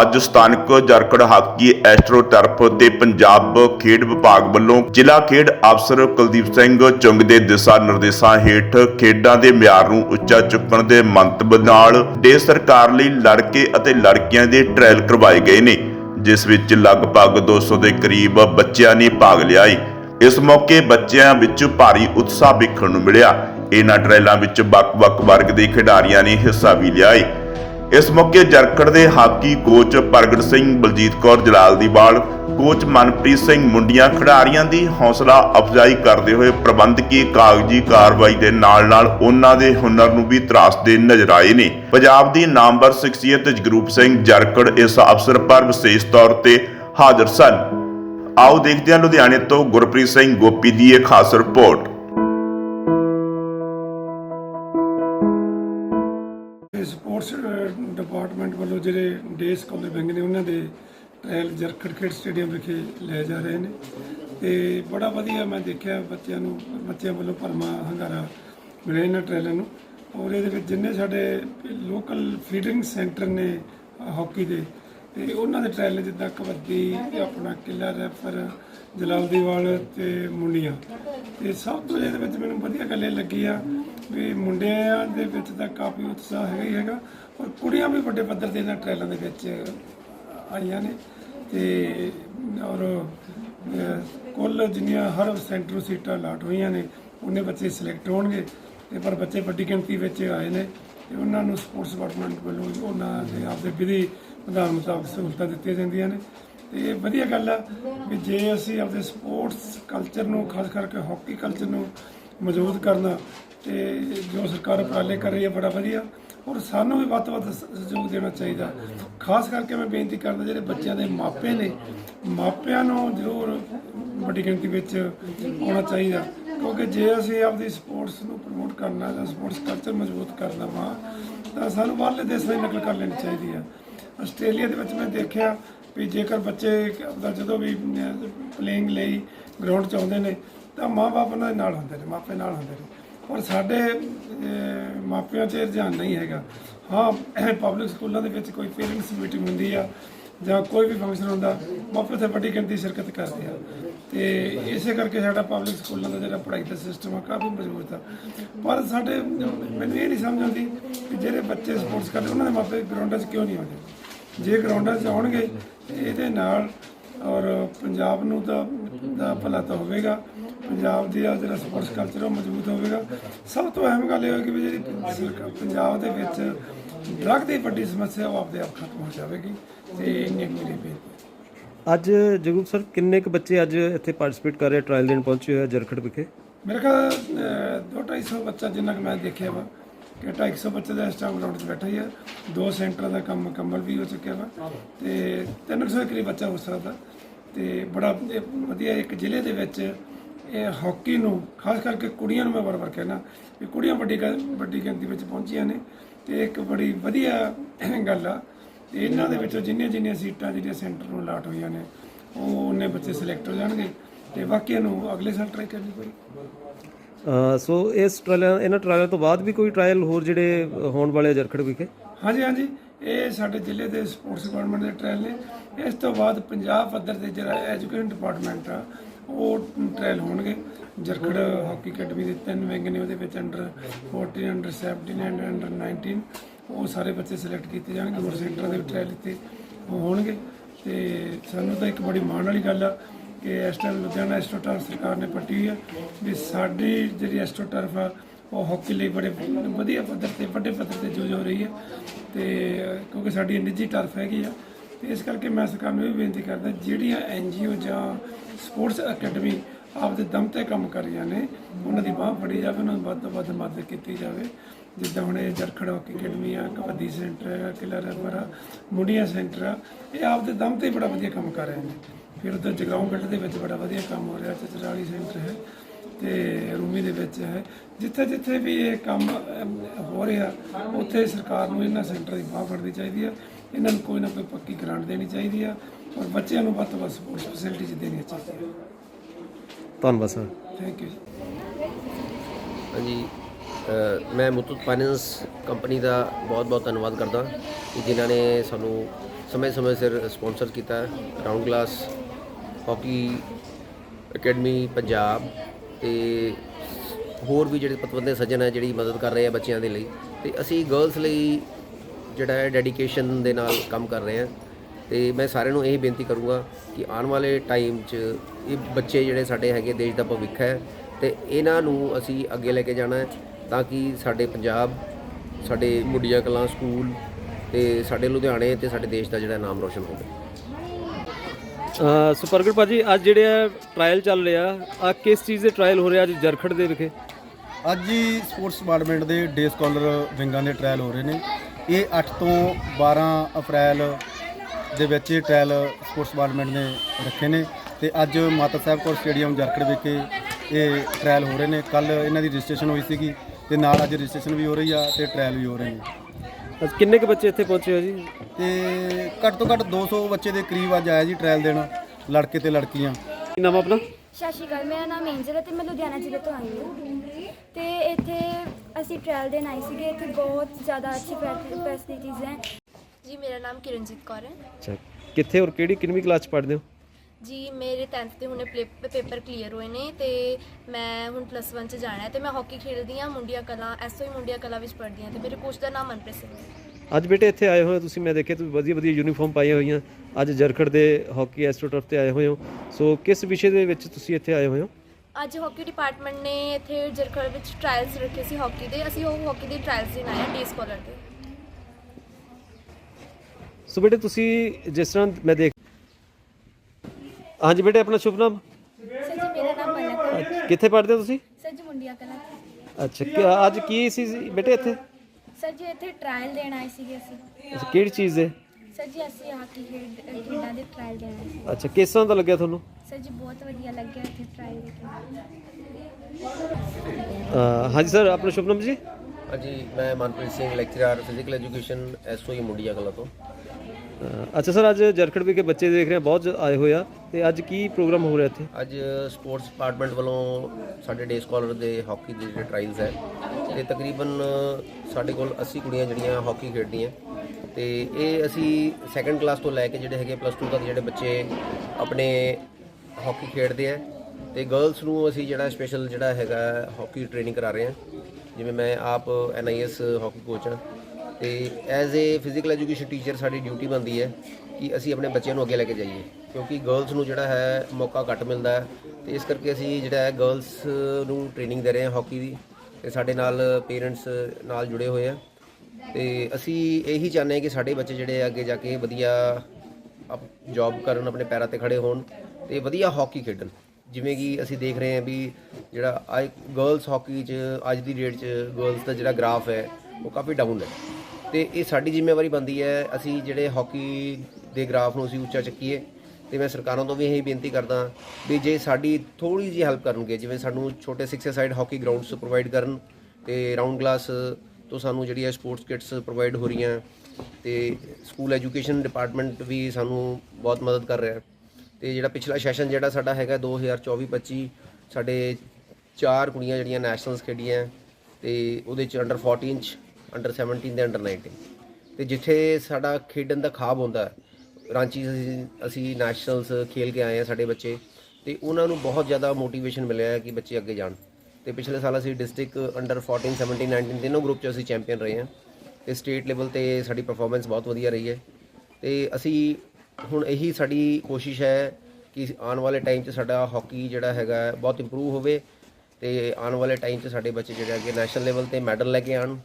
ਅੱਜ ਸਥਾਨਕ ਜਰਕੜ hockey astro turf ਤੇ ਪੰਜਾਬ ਖੇਡ ਵਿਭਾਗ ਵੱਲੋਂ ਜ਼ਿਲ੍ਹਾ ਖੇਡ ਅਫਸਰ ਕੁਲਦੀਪ ਸਿੰਘ ਚੁੰਗ ਦੇ ਦਿਸ਼ਾ ਨਿਰਦੇਸ਼ਾਂ ਹੇਠ ਖੇਡਾਂ ਦੇ ਮਿਆਰ ਨੂੰ ਉੱਚਾ ਚੁੱਕਣ ਦੇ ਮੰਤਵ ਨਾਲ ਦੇਸ਼ ਸਰਕਾਰ ਲਈ ਲੜਕੇ ਅਤੇ ਲੜਕੀਆਂ ਦੇ ਟ੍ਰਾਇਲ ਕਰਵਾਏ ਗਏ ਨੇ, ਜਿਸ ਵਿੱਚ ਲਗਭਗ 200 ਦੇ ਕਰੀਬ ਬੱਚਿਆਂ ਨੇ ਭਾਗ ਲਿਆ ਏ। ਇਸ ਮੌਕੇ ਬੱਚਿਆਂ ਵਿੱਚ ਭਾਰੀ ਉਤਸ਼ਾਹ ਵੇਖਣ ਨੂੰ ਮਿਲਿਆ। ਇਹਨਾਂ ਟ੍ਰਾਇਲਾਂ ਵਿੱਚ ਵੱਖ-ਵੱਖ ਵਰਗ ਦੇ ਖਿਡਾਰੀਆਂ ਨੇ ਹਿੱਸਾ ਵੀ ਲਿਆ ਇਸ ਮੌਕੇ ਜਰਖੜ ਦੇ hockey coach Pargat Singh, Baljit Kaur, Jalal Jalaldiwal coach Manpreet Singh Mundian ਖਿਡਾਰੀਆਂ ਦੀ ਹੌਸਲਾ ਅਫਜ਼ਾਈ ਕਰਦੇ ਹੋਏ ਪ੍ਰਬੰਧਕੀ ਕਾਗਜ਼ੀ ਕਾਰਵਾਈ ਦੇ ਨਾਲ-ਨਾਲ ਉਹਨਾਂ ਦੇ ਹੁਨਰ ਨੂੰ ਵੀ ਤਰਾਸਦੇ ਨਜ਼ਰ ਆਏ ਨੇ। ਪੰਜਾਬ ਦੀ ਨਾਮਵਰ ਸ਼ਖਸੀਅਤ ਜਗਰੂਪ ਸਿੰਘ ਜਰਖੜ ਇਸ ਅਫਸਰ ਪਰ ਵਿਸ਼ੇਸ਼ ਤੌਰ ਤੇ ਹਾਜ਼ਰ ਸਨ। ਆਓ ਦੇਖਦੇ ਹਾਂ ਲੁਧਿਆਣੇ ਤੋਂ ਗੁਰਪ੍ਰੀਤ ਸਿੰਘ ਗੋਪੀ ਦੀ ਇਹ ਖਾਸ ਰਿਪੋਰਟ। ਸਪੋਰਟਸ ਡਿਪਾਰਟਮੈਂਟ uh, ਵੱਲੋਂ ਜਿਹੜੇ ਡੇ ਸਕਾਲਰ ਬੈਂਕ ਨੇ, ਉਹਨਾਂ ਦੇ ਟ੍ਰਾਇਲ ਜਰਖੜ ਖੇਡ ਸਟੇਡੀਅਮ ਵਿਖੇ ਲੈ ਜਾ ਰਹੇ ਨੇ। ਤੇ ਬੜਾ ਵਧੀਆ ਮੈਂ ਦੇਖਿਆ ਬੱਚਿਆਂ ਨੂੰ, ਬੱਚਿਆਂ ਵੱਲੋਂ ਭਰਮਾ, ਹੰਗਾਰਾ ਮਿਲਿਆ ਇਹਨਾਂ ਟ੍ਰਾਇਲਾਂ ਨੂੰ। ਔਰ ਇਹਦੇ ਵਿੱਚ ਜਿੰਨੇ ਸਾਡੇ ਲੋਕਲ ਫੀਡਿੰਗ ਸੈਂਟਰ ਨੇ ਹਾਕੀ ਦੇ ਤੇ ਉਹਨਾਂ ਦੇ ਟ੍ਰਾਇਲ ਜਿੱਦਾਂ ਕਬੱਡੀ ਤੇ ਆਪਣਾ ਕਿਲਾ ਰੈਫਰ ਜਲਾਲਦੀਵਾਲ ਤੇ ਮੁੰਡੀਆਂ ਤੇ ਸਭ ਤੋਂ ਇਹਦੇ ਵਿੱਚ ਮੈਨੂੰ ਵਧੀਆ ਗੱਲ ਇਹ ਲੱਗੀ ਆ ਵੀ ਮੁੰਡਿਆਂ ਦੇ ਵਿੱਚ ਤਾਂ ਕਾਫੀ ਉਤਸ਼ਾਹ ਹੈਗਾ ਹੀ ਹੈਗਾ ਔਰ ਕੁੜੀਆਂ ਵੀ ਵੱਡੇ ਪੱਧਰ ਤੇ ਇਹਨਾਂ ਟ੍ਰਾਇਲਾਂ ਦੇ ਵਿੱਚ ਆਈਆਂ ਨੇ। ਤੇ ਔਰ ਕੁੱਲ ਜਿੰਨੀਆਂ ਹਰ ਸੈਂਟਰ ਸੀਟਾਂ ਲਾਟ ਹੋਈਆਂ ਨੇ, ਉਹਨੇ ਬੱਚੇ ਸਿਲੈਕਟ ਹੋਣਗੇ, ਤੇ ਪਰ ਬੱਚੇ ਵੱਡੀ ਗਿਣਤੀ ਵਿੱਚ ਆਏ ਨੇ, ਤੇ ਉਹਨਾਂ ਨੂੰ ਸਪੋਰਟਸ ਡਿਪਾਰਟਮੈਂਟ ਵੱਲੋਂ ਉਹਨਾਂ ਦੇ ਆਪਦੇ ਵਿਧੀ ਵਿਧਾਨ ਮੁਤਾਬਕ ਸਹੂਲਤਾਂ ਦਿੱਤੀਆਂ ਜਾਂਦੀਆਂ ਨੇ। ਤੇ ਇਹ ਵਧੀਆ ਗੱਲ ਆ ਵੀ ਜੇ ਅਸੀਂ ਆਪਦੇ ਸਪੋਰਟਸ ਕਲਚਰ ਨੂੰ, ਖਾਸ ਕਰਕੇ ਹਾਕੀ ਕਲਚਰ ਨੂੰ ਮਜ਼ਬੂਤ ਕਰਨਾ, ਤੇ ਜੋ ਸਰਕਾਰ ਉਪਰਾਲੇ ਕਰ ਰਹੀ ਹੈ ਬੜਾ ਵਧੀਆ। ਔਰ ਸਾਨੂੰ ਵੀ ਵੱਧ ਤੋਂ ਵੱਧ ਸਹਿਯੋਗ ਦੇਣਾ ਚਾਹੀਦਾ। ਖਾਸ ਕਰਕੇ ਮੈਂ ਬੇਨਤੀ ਕਰਦਾ, ਜਿਹੜੇ ਬੱਚਿਆਂ ਦੇ ਮਾਪੇ ਨੇ, ਮਾਪਿਆਂ ਨੂੰ ਜ਼ਰੂਰ ਵੱਡੀ ਗਿਣਤੀ ਵਿੱਚ ਆਉਣਾ ਚਾਹੀਦਾ। ਕਿਉਂਕਿ ਜੇ ਅਸੀਂ ਆਪਦੀ ਸਪੋਰਟਸ ਨੂੰ ਪ੍ਰਮੋਟ ਕਰਨਾ ਜਾਂ ਸਪੋਰਟਸ ਕਲਚਰ ਮਜ਼ਬੂਤ ਕਰਨਾ ਵਾ, ਤਾਂ ਸਾਨੂੰ ਬਾਹਰਲੇ ਦੇਸ਼ਾਂ ਦੀ ਨਕਲ ਕਰ ਲੈਣੀ ਚਾਹੀਦੀ ਆ। ਆਸਟ੍ਰੇਲੀਆ ਦੇ ਵਿੱਚ ਮੈਂ ਦੇਖਿਆ ਵੀ ਜੇਕਰ ਬੱਚੇ ਆਪਦਾ ਜਦੋਂ ਵੀ ਪਲੇਇੰਗ ਲਈ ਗਰਾਊਂਡ 'ਚ ਆਉਂਦੇ ਨੇ, ਤਾਂ ਮਾਪੇ ਉਹਨਾਂ ਦੇ ਨਾਲ ਹੁੰਦੇ ਨੇ, ਮਾਪੇ ਨਾਲ ਹੁੰਦੇ ਨੇ। ਪਰ ਸਾਡੇ ਮਾਪਿਆਂ 'ਚ ਰੁਝਾਨ ਨਹੀਂ ਹੈਗਾ। ਹਾਂ ਪਬਲਿਕ ਸਕੂਲਾਂ ਦੇ ਵਿੱਚ ਕੋਈ ਪੇਰੈਂਟਸ ਮੀਟਿੰਗ ਹੁੰਦੀ ਆ ਜਾਂ ਕੋਈ ਵੀ ਫੰਕਸ਼ਨ ਹੁੰਦਾ ਮਾਪੇ ਉੱਥੇ ਵੱਡੀ ਗਿਣਤੀ ਸ਼ਿਰਕਤ ਕਰਦੇ ਆ। ਤੇ ਇਸੇ ਕਰਕੇ ਸਾਡਾ ਪਬਲਿਕ ਸਕੂਲਾਂ ਦਾ ਜਿਹੜਾ ਪੜ੍ਹਾਈ ਦਾ ਸਿਸਟਮ ਆ, ਕਾਫੀ ਮਜ਼ਬੂਤ ਆ। ਪਰ ਸਾਡੇ, ਮੈਨੂੰ ਇਹ ਨਹੀਂ ਸਮਝ ਆਉਂਦੀ ਕਿ ਜਿਹੜੇ ਬੱਚੇ ਸਪੋਰਟਸ ਕਰਦੇ, ਉਹਨਾਂ ਦੇ ਮਾਪੇ ਗਰਾਊਂਡਾਂ 'ਚ ਕਿਉਂ ਨਹੀਂ ਆਉਂਦੇ? ਜੇ ਗਰਾਊਂਡਾਂ 'ਚ ਆਉਣਗੇ ਇਹਦੇ ਨਾਲ ਔਰ ਪੰਜਾਬ ਨੂੰ ਤਾਂ, ਦਾ ਭਲਾ ਤਾਂ ਹੋਵੇਗਾ। ਪੰਜਾਬ ਦੀ ਜਿਹੜਾ ਸਪੋਰਟਸ ਕਲਚਰ ਉਹ ਮਜ਼ਬੂਤ ਹੋਵੇਗਾ। ਸਭ ਤੋਂ ਅਹਿਮ ਗੱਲ ਇਹ ਹੋਵੇਗੀ ਵੀ ਜਿਹੜੀ ਪੰਜਾਬ ਦੇ ਵਿੱਚ ਡਰੱਗ ਦੀ ਵੱਡੀ ਸਮੱਸਿਆ ਉਹ ਆਪਦੇ ਆਪ ਖਤਮ ਹੋ ਜਾਵੇਗੀ। ਤੇ ਇੰਨੀ ਕੁ ਅੱਜ ਜਗਰੂਪ ਸਰ ਕਿੰਨੇ ਕੁ ਬੱਚੇ ਅੱਜ ਇੱਥੇ ਪਾਰਟਿਸਿਪੇਟ ਕਰ ਰਹੇ ਟ੍ਰਾਇਲ ਦੇਣ ਪਹੁੰਚੇ ਹੋਏ ਆ ਜਰਖੜ ਵਿਖੇ। ਮੇਰੇ ਖਿਆਲ ਅਹ, ਦੋ ਢਾਈ ਸੌ ਬੱਚਾ ਜਿੰਨਾ ਕਿ ਮੈਂ ਦੇਖਿਆ ਵਾ ਕਿ 250 ਬੱਚੇ ਦਾ ਇਸ ਟਾਈਮ ਗਰਾਊਂਡ 'ਚ ਬੈਠਾ ਹੀ ਆ। ਦੋ ਸੈਂਟਰਾਂ ਦਾ ਕੰਮ ਮੁਕੰਮਲ ਵੀ ਹੋ ਚੁੱਕਿਆ ਵਾ ਤੇ 300 ਦੇ ਕਰੀਬ ਬੱਚਾ ਹੋ ਸਕਦਾ। ਤੇ ਬੜਾ ਇਹ ਵਧੀਆ ਇੱਕ ਜ਼ਿਲ੍ਹੇ ਦੇ ਵਿੱਚ ਇਹ ਹਾਕੀ ਨੂੰ ਖਾਸ ਕਰਕੇ ਕੁੜੀਆਂ ਨੂੰ ਮੈਂ ਵਾਰ-ਵਾਰ ਕਹਿਣਾ ਵੀ ਕੁੜੀਆਂ ਵੱਡੀ ਗਿ- ਵੱਡੀ ਗਿਣਤੀ ਵਿੱਚ ਪਹੁੰਚੀਆਂ ਨੇ ਤੇ ਇੱਕ ਬੜੀ ਵਧੀਆ ਗੱਲ ਆ ਤੇ ਇਹਨਾਂ ਦੇ ਵਿੱਚੋਂ ਜਿੰਨੀਆਂ ਜਿੰਨੀਆਂ ਸੀਟਾਂ ਜਿਹੜੀਆਂ ਸੈਂਟਰ ਨੂੰ ਅਲਾਟ ਹੋਈਆਂ ਨੇ ਉਹ ਉਹਨੇ ਬੱਚੇ ਸਿਲੈਕਟ ਹੋ ਜਾਣਗੇ ਤੇ ਬਾਕੀਆਂ ਨੂੰ ਅਗਲੇ ਸਾਲ ਟਰਾਈ ਕਰਨੀ ਪਈ ਅਹ ਸੋ ਇਸ ਟ੍ਰਾਇਲ ਇਹਨਾਂ ਟ੍ਰਾਇਲਾਂ ਤੋਂ ਬਾਅਦ ਵੀ ਕੋਈ ਟ੍ਰਾਇਲ ਹੋਰ ਜਿਹੜੇ ਹੋਣ ਵਾਲੇ ਆ ਜਰਖੜ ਵਿਖੇ? ਹਾਂਜੀ ਹਾਂਜੀ। ਇਹ ਸਾਡੇ ਜ਼ਿਲ੍ਹੇ ਦੇ ਸਪੋਰਟਸ ਡਿਪਾਰਟਮੈਂਟ ਦੇ ਟ੍ਰਾਇਲ ਨੇ। ਇਸ ਤੋਂ ਬਾਅਦ ਪੰਜਾਬ ਪੱਧਰ ਤੇ ਜਿਹੜਾ ਐਜੂਕੇਸ਼ਨ ਡਿਪਾਰਟਮੈਂਟ ਆ ਉਹ ਟ੍ਰਾਇਲ ਹੋਣਗੇ। ਜਰਖੜ ਹਾਕੀ ਅਕੈਡਮੀ ਦੇ ਤਿੰਨ ਵਿੰਗ ਨੇ ਉਹਦੇ ਵਿੱਚ ਅੰਡਰ 14 ਅੰਡਰ 17 ਐਂਡ ਅੰਡਰ 19 ਉਹ ਸਾਰੇ ਬੱਚੇ ਸਿਲੈਕਟ ਕੀਤੇ ਜਾਣਗੇ, ਹੋਰ ਸੈਂਟਰਾਂ ਦੇ ਟ੍ਰਾਇਲ 'ਤੇ ਉਹ ਹੋਣਗੇ। ਤੇ ਸਾਨੂੰ ਤਾਂ ਇੱਕ ਬੜੀ ਮਾਣ ਵਾਲੀ ਗੱਲ ਆ ਕਿ ਇਸ ਟਾਈਮ ਲੁਧਿਆਣਾ ਐਸਟੋ ਟਰਫ ਸਰਕਾਰ ਨੇ ਪੱਟੀ ਹੋਈ ਆ ਵੀ ਸਾਡੀ ਜਿਹੜੀ ਐਸਟੋ ਟਰਫ ਆ, ਉਹ ਹਾਕੀ ਲਈ ਬੜੇ ਵਧੀਆ ਪੱਧਰ ਤੇ, ਵੱਡੇ ਪੱਧਰ ਤੇ ਜੂਝ ਹੋ ਰਹੀ ਹੈ ਤੇ ਕਿਉਂਕਿ ਸਾਡੀ ਨਿੱਜੀ ਟਰਫ ਹੈਗੀ ਆ, ਤੇ ਇਸ ਕਰਕੇ ਮੈਂ ਸਰਕਾਰ ਨੂੰ ਵੀ ਬੇਨਤੀ ਕਰਦਾ, ਜਿਹੜੀਆਂ ਐਨਜੀਓ ਜਾਂ ਸਪੋਰਟਸ ਅਕੈਡਮੀ ਆਪਦੇ ਦਮ ਤੇ ਕੰਮ ਕਰ ਰਹੀਆਂ ਨੇ, ਉਹਨਾਂ ਦੀ ਬਾਹ ਫੜੀ ਜਾਵੇ, ਉਹਨਾਂ ਨੂੰ ਵੱਧ ਤੋਂ ਵੱਧ ਮਦਦ ਕੀਤੀ ਜਾਵੇ। ਜਿੱਦਾਂ ਹੁਣ ਇਹ ਜਰਖੜ ਹਾਕੀ ਅਕੈਡਮੀ ਆ, ਕਬੱਡੀ ਸੈਂਟਰ ਹੈ ਕਿਲਾ ਰੈਫਰ ਮੁੰਡੀਆਂ ਸੈਂਟਰ ਆ, ਇਹ ਆਪਦੇ ਦਮ ਤੇ ਬੜਾ ਵਧੀਆ ਕੰਮ ਕਰ ਰਹੇ ਨੇ। ਫਿਰ ਉਧਰ ਜਗਰਾਉਂ ਪਿੰਡ ਦੇ ਵਿੱਚ ਬੜਾ ਵਧੀਆ ਕੰਮ ਹੋ ਰਿਹਾ ਚਚਰਾਲੀ ਸੈਂਟਰ ਹੈ ਤੇ ਰੂਮੀ ਦੇ ਵਿੱਚ ਹੈ। ਜਿੱਥੇ ਜਿੱਥੇ ਵੀ ਇਹ ਕੰਮ ਹੋ ਰਿਹਾ, ਉੱਥੇ ਸਰਕਾਰ ਨੂੰ ਇਹਨਾਂ ਸੈਂਟਰ ਦੀ ਬਾਹ ਫੜਨੀ ਚਾਹੀਦੀ ਹੈ ਇਹਨਾਂ ਨੂੰ ਕੋਈ ਨਾ ਕੋਈ ਪੱਕੀ ਗ੍ਰਾਂਟ ਦੇਣੀ ਚਾਹੀਦੀ ਆ ਔਰ ਬੱਚਿਆਂ ਨੂੰ ਵੱਧ ਤੋਂ ਵੱਧ ਸਪੋਰਟਸ ਫੈਸਿਲਿਟੀਜ਼ ਦੇਣੀਆਂ ਚਾਹੀਦੀਆਂ। ਧੰਨਵਾਦ ਸਰ। ਥੈਂਕ ਯੂ ਹਾਂਜੀ ਮੈਂ ਮੁਤੂਟ ਫਾਈਨੈਂਸ ਕੰਪਨੀ ਦਾ ਬਹੁਤ ਬਹੁਤ ਧੰਨਵਾਦ ਕਰਦਾ ਕਿ ਜਿਨ੍ਹਾਂ ਨੇ ਸਾਨੂੰ ਸਮੇਂ-ਸਮੇਂ ਸਿਰ ਸਪਾਂਸਰ ਕੀਤਾ round glass hockey academy Punjab ਤੇ ਹੋਰ ਵੀ ਜਿਹੜੇ ਪਤਵੰਤੇ ਸੱਜਣ ਹੈ ਜਿਹੜੀ ਮਦਦ ਕਰ ਰਹੇ ਆ ਬੱਚਿਆਂ ਦੇ ਲਈ। ਤੇ ਅਸੀਂ ਗਰਲਸ ਲਈ ਜਿਹੜਾ ਹੈ ਡੈਡੀਕੇਸ਼ਨ ਦੇ ਨਾਲ ਕੰਮ ਕਰ ਰਹੇ ਹਾਂ। ਤੇ ਮੈਂ ਸਾਰਿਆਂ ਨੂੰ ਇਹ ਬੇਨਤੀ ਕਰੂੰਗਾ ਕਿ ਆਉਣ ਵਾਲੇ ਟਾਈਮ 'ਚ ਇਹ ਬੱਚੇ ਜਿਹੜੇ ਸਾਡੇ ਹੈਗੇ ਦੇਸ਼ ਦਾ ਭਵਿੱਖ ਹੈ ਤੇ ਇਹਨਾਂ ਨੂੰ ਅਸੀਂ ਅੱਗੇ ਲੈ ਕੇ ਜਾਣਾ ਹੈ ਤਾਂ ਕਿ ਸਾਡੇ ਪੰਜਾਬ ਸਾਡੇ ਮੁੰਡੀਆਂ ਕਲਾਂ ਸਕੂਲ ਤੇ ਸਾਡੇ ਲੁਧਿਆਣੇ ਤੇ ਸਾਡੇ ਦੇਸ਼ ਦਾ ਜਿਹੜਾ ਨਾਮ ਰੋਸ਼ਨ ਹੋਵੇ। ਅ, ਸੋ ਪ੍ਰਗਟ ਭਾਜੀ ਅੱਜ ਜਿਹੜੇ ਆ ਟ੍ਰਾਇਲ ਚੱਲ ਰਿਹਾ ਆ ਕਿਸ ਚੀਜ਼ ਦੇ ਟ੍ਰਾਇਲ ਹੋ ਰਿਹਾ ਅੱਜ ਜਰਖੜ ਦੇ ਵਿਖੇ? ਅੱਜ ਹੀ ਸਪੋਰਟਸ ਡਿਪਾਰਟਮੈਂਟ ਦੇ ਡੇ ਸਕਾਲਰ ਵਿੰਗਾਂ ਦੇ ਟ੍ਰਾਇਲ ਹੋ ਰਹੇ ਨੇ। ਇਹ 8 ਤੋਂ 12 ਅਪ੍ਰੈਲ ਦੇ ਵਿੱਚ ਇਹ ਟ੍ਰਾਇਲ ਸਪੋਰਟਸ ਡਿਪਾਰਟਮੈਂਟ ਨੇ ਰੱਖੇ ਨੇ ਤੇ ਅੱਜ ਮਾਤਾ ਸਾਹਿਬ ਕੌਰ ਸਟੇਡੀਅਮ ਜਰਖੜ ਵਿਖੇ ਇਹ ਟ੍ਰਾਇਲ ਹੋ ਰਹੇ ਨੇ। ਕੱਲ ਇਹਨਾਂ ਦੀ ਰਜਿਸਟ੍ਰੇਸ਼ਨ ਹੋਈ ਸੀਗੀ ਤੇ ਨਾਲ ਅੱਜ ਰਜਿਸਟ੍ਰੇਸ਼ਨ ਵੀ ਹੋ ਰਹੀ ਆ ਤੇ ਟ੍ਰਾਇਲ ਵੀ ਹੋ ਰਹੇ ਨੇ। ਅੱਜ ਕਿੰਨੇ ਕੁ ਬੱਚੇ ਇੱਥੇ ਪਹੁੰਚੇ ਹੋ ਜੀ? ਤੇ ਘੱਟ ਤੋਂ ਘੱਟ 200 ਬੱਚੇ ਦੇ ਕਰੀਬ ਅੱਜ ਆਇਆ ਜੀ ਟ੍ਰਾਇਲ ਦੇਣ ਲੜਕੇ ਤੇ ਲੜਕੀਆਂ। ਕੀ ਨਾਮ ਆ ਆਪਣਾ? ਸਤਿ ਸ਼੍ਰੀ ਅਕਾਲ ਮੇਰਾ ਨਾਮ ਏਂਜਲ ਹੈ ਤੇ ਮੈਂ ਲੁਧਿਆਣਾ ਜ਼ਿਲ੍ਹੇ ਤੋਂ ਆਈ ਹਾਂ। ਤੇ ਇੱਥੇ ਅਸੀਂ ਟ੍ਰਾਇਲ ਦੇਣ ਆਏ ਸੀਗੇ ਇੱਥੇ ਬਹੁਤ ਜ਼ਿਆਦਾ ਅੱਛੀ ਫੈਸਿਲਿਟੀਜ਼ ਹੈ। ਜੀ ਮੇਰਾ ਨਾਮ ਕਿਰਨਜੀਤ ਕੌਰ ਹੈ। ਅੱਛਾ ਕਿੱਥੇ ਔਰ ਕਿਹੜੀ ਕਿੰਨਵੀਂ ਕਲਾਸ ਚ ਪੜ੍ਹਦੇ ਹੋ? ਜੀ ਮੇਰੇ 10th ਦੇ ਹੁਣੇ ਪਲੇ- ਪੇਪਰ ਕਲੀਅਰ ਹੋਏ ਨੇ ਤੇ ਮੈਂ ਹੁਣ ਪਲੱਸ 1 ਚ ਜਾਣਾ ਹੈ ਤੇ ਮੈਂ ਹਾਕੀ ਖੇਡਦੀ ਹਾਂ ਮੁੰਡਿਆ ਕਲਾ ਐਸਓਈ ਮੁੰਡਿਆ ਕਲਾ ਵਿੱਚ ਪੜ੍ਹਦੀ ਹਾਂ ਤੇ ਮੇਰੇ ਕੋਚ ਦਾ ਨਾਮ ਮਨਪ੍ਰੀਤ ਸਿੰਘ ਹੈ। ਅੱਜ ਬੇਟੇ ਇੱਥੇ ਆਏ ਹੋਏ ਹੋ ਤੁਸੀਂ ਮੈਂ ਦੇਖਿਆ ਤੁਸੀਂ ਵਧੀਆ ਵਧੀਆ ਯੂਨੀਫਾਰਮ ਪਾਈਆਂ ਹੋਈਆਂ। ਅੱਜ ਜਰਖੜ ਦੇ ਹਾਕੀ ਐਸਟ੍ਰੋਟਰਫ ਤੇ ਆਏ ਹੋਏ ਹੋ। ਸੋ ਕਿਸ ਵਿਸ਼ੇ ਦੇ ਵਿੱਚ ਤੁਸੀਂ ਇੱਥੇ ਆਏ ਹੋਏ ਹੋ? ਅੱਜ ਹਾਕੀ ਡਿਪਾਰਟਮੈਂਟ ਨੇ ਇੱਥੇ ਜਰਖੜ ਵਿੱਚ ਟ੍ਰਾਇਲਸ ਰੱਖੇ ਸੀ ਹਾਕੀ ਦੇ। ਅਸੀਂ ਉਹ ਹਾਕੀ ਦੇ ਟ੍ਰਾਇਲਸ ਦੇਣ ਆਏ ਡੇ ਸਕਾਲਰ ਦੇ। ਸੋ ਬੇਟੇ ਤੁਸੀਂ ਜਿਸ ਤਰ੍ਹਾਂ ਮੈਂ ਦੇਖ ਹਾਂਜੀ ਬੇਟੇ ਆਪਣਾ ਸ਼ੁਭ ਨਾਮ? ਸਰ ਜੀ ਮੇਰਾ ਨਾਮ ਮਨਕ ਹੈ। ਕਿੱਥੇ ਪੜ੍ਹਦੇ ਹੋ ਤੁਸੀਂ? ਸਰ ਜੀ ਮੁੰਡਿਆ ਕਲਾ ਅੱਛਾ ਕਿ- ਅੱਜ ਕੀ ਸੀ ਜੀ ਬੇਟੇ ਇੱਥੇ? ਸਰ ਜੀ ਇੱਥੇ ਟ੍ਰਾਇਲ ਦੇਣ ਆਏ ਸੀਗੇ ਅਸੀਂ। ਅੱਛਾ, ਕਿਹੜੀ ਚੀਜ਼ ਦੇ ਸਰ ਜੀ ਅਸੀਂ ਹਾਕੀ ਖੇਡ ਖੇਡਾਂ ਦੇ ਟ੍ਰਾਇਲ ਦੇਣ ਆਏ ਸੀ ਅੱਛਾ ਕਿਸ ਤਰ੍ਹਾਂ ਦਾ ਲੱਗਿਆ ਤੁਹਾਨੂੰ? ਸਰ ਜੀ ਬਹੁਤ ਵਧੀਆ ਲੱਗਿਆ ਇੱਥੇ ਟ੍ਰਾਇਲ ਦੇ ਕੇ। ਅਹ ਹਾਂਜੀ ਸਰ ਆਪਣਾ ਸ਼ੁਭ ਨਾਮ ਜੀ? ਹਾਂਜੀ ਮੈਂ Manpreet Singh lecturer physical education SOE Mundian Kalan ਤੋਂ। ਅੱਛਾ ਸਰ, ਅੱਜ ਜਰਖੜ ਵਿਖੇ ਬੱਚੇ ਦੇਖ ਰਹੇ ਹਾਂ ਬਹੁਤ ਆਏ ਹੋਏ ਆ। ਤੇ ਅੱਜ ਕੀ ਪ੍ਰੋਗਰਾਮ ਹੋ ਰਿਹਾ ਇੱਥੇ? ਅੱਜ ਸਪੋਰਟਸ ਡਿਪਾਰਟਮੈਂਟ ਵੱਲੋਂ ਸਾਡੇ ਡੇ ਸਕਾਲਰ ਦੇ ਹਾਕੀ ਦੇ ਜਿਹੜੇ ਟ੍ਰਾਇਲਸ ਹੈ, ਤੇ ਤਕਰੀਬਨ ਸਾਡੇ ਕੋਲ 80 ਕੁੜੀਆਂ ਜਿਹੜੀਆਂ ਹਾਕੀ ਖੇਡਦੀਆਂ। ਤੇ ਇਹ ਅਸੀਂ ਸੈਕੰਡ ਕਲਾਸ ਤੋਂ ਲੈ ਕੇ ਜਿਹੜੇ ਹੈਗੇ ਪਲੱਸ 2 ਤੱਕ ਜਿਹੜੇ ਬੱਚੇ ਆਪਣੇ ਹਾਕੀ ਖੇਡਦੇ ਆ। ਤੇ ਗਰਲਸ ਨੂੰ ਅਸੀਂ ਜਿਹੜਾ ਸਪੈਸ਼ਲ ਜਿਹੜਾ ਹੈਗਾ ਹਾਕੀ ਟ੍ਰੇਨਿੰਗ ਕਰਾ ਰਹੇ ਹਾਂ ਜਿਵੇਂ ਮੈਂ ਆਪ ਐਨਆਈਐਸ ਹਾਕੀ ਕੋਚ ਹਾਂ। ਤੇ as a physical education teacher ਸਾਡੀ ਡਿਊਟੀ ਬਣਦੀ ਹੈ ਕਿ ਅਸੀਂ ਆਪਣੇ ਬੱਚਿਆਂ ਨੂੰ ਅੱਗੇ ਲੈ ਕੇ ਜਾਈਏ। ਕਿਉਂਕਿ ਗਰਲਸ ਨੂੰ ਜਿਹੜਾ ਹੈ ਮੌਕਾ ਘੱਟ ਮਿਲਦਾ ਹੈ ਤੇ ਇਸ ਕਰਕੇ ਅਸੀਂ ਜਿਹੜਾ ਹੈ ਗਰਲਸ ਨੂੰ ਟ੍ਰੇਨਿੰਗ ਦੇ ਰਹੇ ਹਾਂ ਹਾਕੀ ਦੀ ਤੇ ਸਾਡੇ ਨਾਲ ਪੇਰੈਂਟਸ ਨਾਲ ਜੁੜੇ ਹੋਏ ਆ। ਤੇ ਅਸੀਂ ਇਹੀ ਚਾਹੁੰਦੇ ਹਾਂ ਕਿ ਸਾਡੇ ਬੱਚੇ ਜਿਹੜੇ ਅੱਗੇ ਜਾ ਕੇ ਵਧੀਆ ਜੌਬ ਕਰਨ, ਆਪਣੇ ਪੈਰਾਂ ਤੇ ਖੜੇ ਹੋਣ ਤੇ ਵਧੀਆ ਹਾਕੀ ਖੇਡਣ। ਜਿਵੇਂ ਕਿ ਅਸੀਂ ਦੇਖ ਰਹੇ ਹਾਂ ਵੀ ਜਿਹੜਾ ਅੱਜ ਗਰਲਸ ਹਾਕੀ 'ਚ ਅੱਜ ਦੀ ਡੇਟ 'ਚ ਗਰਲਸ ਦਾ ਜਿਹੜਾ ਗ੍ਰਾਫ ਹੈ ਉਹ ਕਾਫੀ ਡਾਊਨ ਹੈ। ਤੇ ਇਹ ਸਾਡੀ ਜ਼ਿੰਮੇਵਾਰੀ ਬਣਦੀ ਹੈ। ਅਸੀਂ ਜਿਹੜੇ ਹਾਕੀ ਦੇ ਗ੍ਰਾਫ ਨੂੰ ਅਸੀਂ ਉੱਚਾ ਚੱਕੀਏ ਤੇ ਮੈਂ ਸਰਕਾਰਾਂ ਤੋਂ ਵੀ ਇਹੀ ਬੇਨਤੀ ਕਰਦਾ ਵੀ ਜੇ ਸਾਡੀ ਥੋੜੀ ਜਿਹੀ ਹੈਲਪ ਕਰਨਗੇ, ਜਿਵੇਂ ਸਾਨੂੰ ਛੋਟੇ six side hockey grounds provide ਕਰਨ ਤੇ ਰਾਉਂਡ ਗਲਾਸ ਤੋਂ ਸਾਨੂੰ ਜਿਹੜੀ ਹੈ ਸਪੋਰਟਸ ਕਿਟਸ ਪ੍ਰੋਵਾਈਡ ਹੋ ਰਹੀਆਂ ਤੇ ਸਕੂਲ ਐਜੂਕੇਸ਼ਨ ਡਿਪਾਰਟਮੈਂਟ ਵੀ ਸਾਨੂੰ ਬਹੁਤ ਮਦਦ ਕਰ ਰਿਹਾ। ਹੈ ਤੇ ਜਿਹੜਾ ਪਿਛਲਾ ਸੈਸ਼ਨ ਜਿਹੜਾ ਸਾਡਾ ਹੈਗਾ 2024-25 ਸਾਡੇ ਚਾਰ ਕੁੜੀਆਂ ਜਿਹੜੀਆਂ ਨੈਸ਼ਨਲਸ ਖੇਡੀਆਂ ਤੇ ਉਹਦੇ ਚ ਅੰਡਰ 14 ਚ ਅੰਡਰ 17 ਤੇ ਅੰਡਰ 19 ਤੇ ਜਿੱਥੇ ਸਾਡਾ ਖੇਡਣ ਦਾ ਖਾਬ ਹੁੰਦਾ, ਰਾਂਚੀ ਅਸੀਂ ਨੈਸ਼ਨਲਸ ਖੇਲ ਕੇ ਆਏ ਆ ਸਾਡੇ ਬੱਚੇ, ਤੇ ਉਹਨਾਂ ਨੂੰ ਬਹੁਤ ਜ਼ਿਆਦਾ ਮੋਟੀਵੇਸ਼ਨ ਮਿਲਿਆ ਹੈ ਕਿ ਬੱਚੇ ਅੱਗੇ ਜਾਣ। ਤੇ ਪਿਛਲੇ ਸਾਲ ਅਸੀਂ ਡਿਸਟ੍ਰਿਕਟ ਅੰਡਰ 14 17 19 ਤਿੰਨੋਂ ਗਰੁੱਪ 'ਚ ਅਸੀਂ ਚੈਂਪੀਅਨ ਰਹੇ ਹਾਂ। ਤੇ ਸਟੇਟ ਲੈਵਲ ਤੇ ਸਾਡੀ ਪਰਫਾਰਮੈਂਸ ਬਹੁਤ ਵਧੀਆ ਰਹੀ ਹੈ। ਤੇ ਅਸੀਂ ਹੁਣ ਇਹੀ ਸਾਡੀ ਕੋਸ਼ਿਸ਼ ਹੈ ਕਿ ਆਉਣ ਵਾਲੇ ਟਾਈਮ 'ਚ ਸਾਡਾ ਹਾਕੀ ਜਿਹੜਾ ਹੈਗਾ ਬਹੁਤ ਇੰਪਰੂਵ ਹੋਵੇ। ਤੇ ਆਉਣ ਵਾਲੇ ਟਾਈਮ 'ਚ ਸਾਡੇ ਬੱਚੇ ਜਿਹੜੇ ਅੱਗੇ ਨੈਸ਼ਨਲ ਲੈਵਲ ਤੇ ਮੈਡਲ ਲੈ ਕੇ ਆਉਣ।